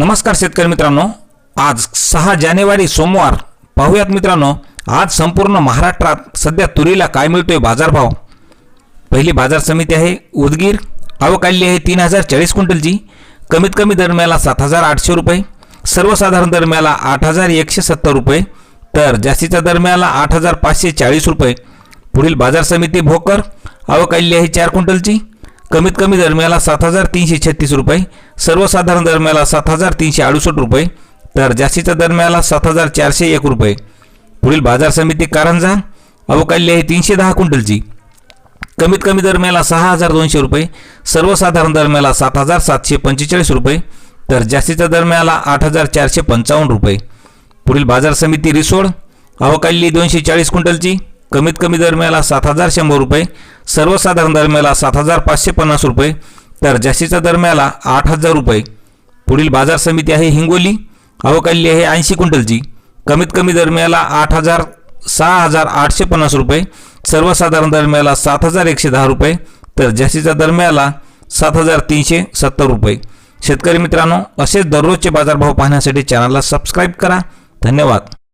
नमस्कार शेतकरी मित्रांनो. आज सहा जानेवारी सोमवार पाहूयात मित्रांनो. आज संपूर्ण महाराष्ट्रात सध्या तुरीला काय मिळतोय बाजारभाव? पहिली बाजार समिती आहे उदगीर. आवक आलेली आहे तीन हजार चाळीस क्विंटलची. कमीत कमी दरम्याला सात हजार आठशे रुपये. सर्वसाधारण दरम्याला आठ हजार एकशे सत्तर रुपये. तर जास्तीच्या दरम्याला आठ हजार पाचशे चाळीस रुपये. पुढील बाजार समिती भोकर. आवक आलेली आहे चार क्विंटलची. कमीत कमी दरम्याला सात हजार तीनशे छत्तीस रुपये सर्वसाधारण दरम्याला सात हजार तीनशे अडुसष्ट रुपये तर जास्तीच्या दरम्याला सात हजार चारशे एक रुपये. पुढील बाजार समिती कारंजा अवकाल्य आहे तीनशे दहा क्विंटलची. कमीत कमी दरम्याला सहा हजार दोनशे रुपये सर्वसाधारण दरम्याला सात हजार सातशे पंचेचाळीस रुपये तर जास्तीच्या दरम्याला आठ हजार चारशे पंचावन्न रुपये. पुढील बाजार समिती रिसोड अवकाली दोनशे चाळीस क्विंटलची कमीत कमी दरम्याला सात हजार शंभर रुपये सर्वसाधारण दरम्याला सात हजार पाचशे पन्नास रुपये तर जास्तीच्या दरम्याला आठ हजार रुपये. पुढील बाजार समिती आहे हिंगोली अवकाली आहे ऐंशी क्विंटलची. कमीत कमी दरम्याला आठ हजार सहा हजार आठशे पन्नास रुपये सर्वसाधारण दरम्याला सात हजार एकशे दहा रुपये तर जास्तीच्या दरम्याला सात हजार तीनशे सत्तर रुपये. शेतकरी मित्रांनो असेच दररोजचे बाजारभाव पाहण्यासाठी चॅनलला सबस्क्राईब करा. धन्यवाद.